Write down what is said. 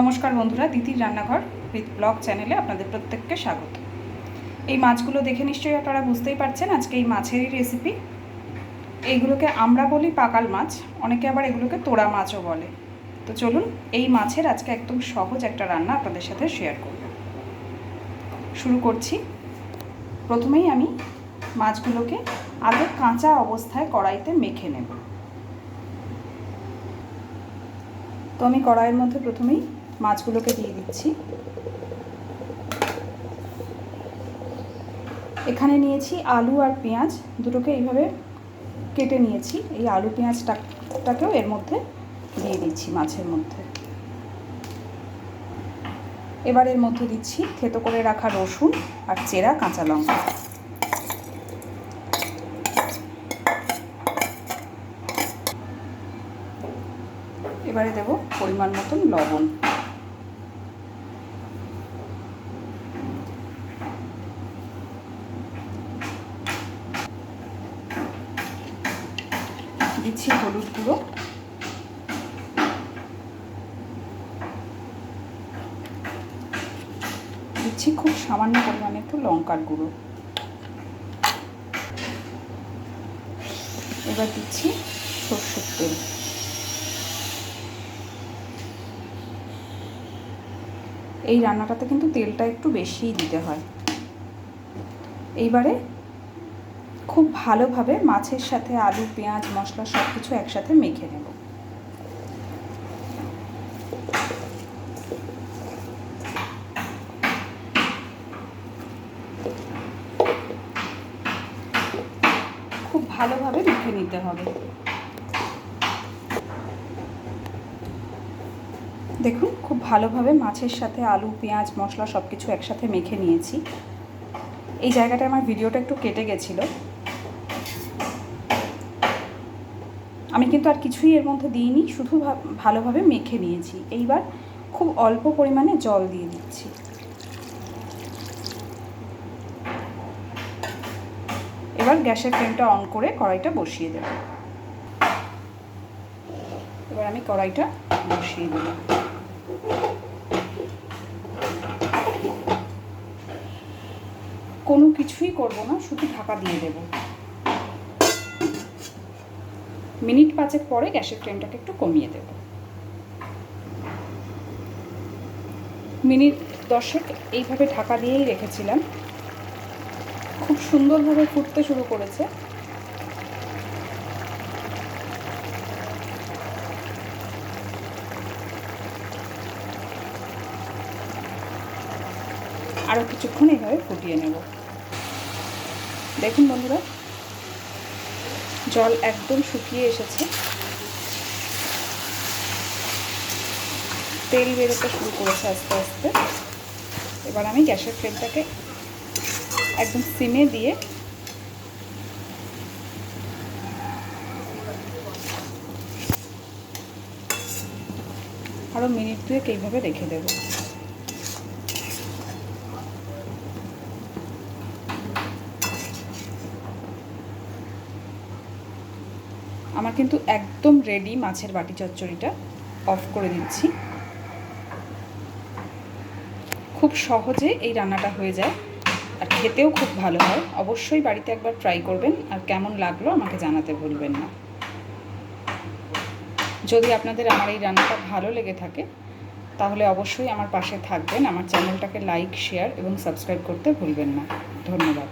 নমস্কার বন্ধুরা দিদির রান্নাঘর উইথ ব্লগ চ্যানেলে আপনাদের প্রত্যেককে স্বাগত। এই মাছগুলো দেখে নিশ্চয়ই আপনারা বুঝতেই পারছেন আজকে এই মাছেরই রেসিপি এইগুলোকে আমরা বলি পাকাল মাছ, অনেকে আবার এগুলোকে তোড়া মাছও বলে। তো চলুন, এই মাছের আজকে একদম সহজ একটা রান্না আপনাদের সাথে শেয়ার করব। শুরু করছি। প্রথমেই আমি মাছগুলোকে আগে কাঁচা অবস্থায় কড়াইতে মেখে নেব। তো আমি কড়াইয়ের মধ্যে প্রথমেই মাছগুলোকে দিয়ে দিচ্ছি। এখানে নিয়েছি আলু আর পেঁয়াজ, দুটোকে এইভাবে কেটে নিয়েছি। এই আলু পেঁয়াজটাকেও এর মধ্যে দিয়ে দিচ্ছি মাছের মধ্যে। এবার এর মধ্যে দিচ্ছি থেতো করে রাখা রসুন আর চেরা কাঁচা লঙ্কা। এবারে দেব পরিমাণ মতন লবণ। দিচ্ছি হলুদ গুঁড়ো। দিচ্ছি খুব সামান্য পরিমাণে একটু লঙ্কার গুঁড়ো। এবার দিচ্ছি সর্ষের তেল। এই রান্নাটাতে কিন্তু তেলটা একটু বেশিই দিতে হয়। এইবারে খুব ভালোভাবে মাছের সাথে আলু, পেঁয়াজ, মশলা সব কিছু একসাথে মেখে নেব। খুব ভালোভাবে মেখে নিতে হবে। দেখুন, খুব ভালোভাবে মাছের সাথে আলু, পেঁয়াজ, মশলা সব কিছু একসাথে মেখে নিয়েছি। এই জায়গাটা আমার ভিডিওটা একটু কেটে গেছিল। আমি কিন্তু আর কিছুই এর মধ্যে দিইনি, শুধু ভালোভাবে মেখে নিয়েছি। এইবার খুব অল্প পরিমাণে জল দিয়ে দিচ্ছি। এবার গ্যাসের ফ্লেমটা অন করে কড়াইটা বসিয়ে দেব। এবার আমি কড়াইটা বসিয়ে দেব। কোনো কিছুই করব না, শুধু ঢাকা দিয়ে দেব। মিনিট পাঁচেক পরে গ্যাসের ফ্লেমটাকে একটু কমিয়ে দেব। মিনিট দশেক এইভাবে ঢাকা দিয়েই রেখেছিলাম। খুব সুন্দরভাবে ফুটতে শুরু করেছে। আরও কিছুক্ষণ এইভাবে ফুটিয়ে নেব। দেখুন বন্ধুরা জল একদম শুকিয়ে এসেছে। তেল বেরোতে শুরু করেছে আস্তে আস্তে। এবার আমি গ্যাসের ফ্লেমটাকে একদম সিমে দিয়ে আরও মিনিট দুয়েক এইভাবে রেখে দেবো। আমার কিন্তু একদম রেডি মাছের বাটি চচ্চড়িটা অফ করে দিচ্ছি। খুব সহজে এই রান্নাটা হয়ে যায় আর খেতেও খুব ভালো হয়। অবশ্যই বাড়িতে একবার ট্রাই করবেন আর কেমন লাগল আমাকে জানাতে ভুলবেন না। যদি আপনাদের আমার এই রান্নাটা ভালো লেগে থাকে, তাহলে অবশ্যই আমার পাশে থাকবেন। আমার চ্যানেলটাকে লাইক শেয়ার এবং সাবস্ক্রাইব করতে ভুলবেন না। ধন্যবাদ।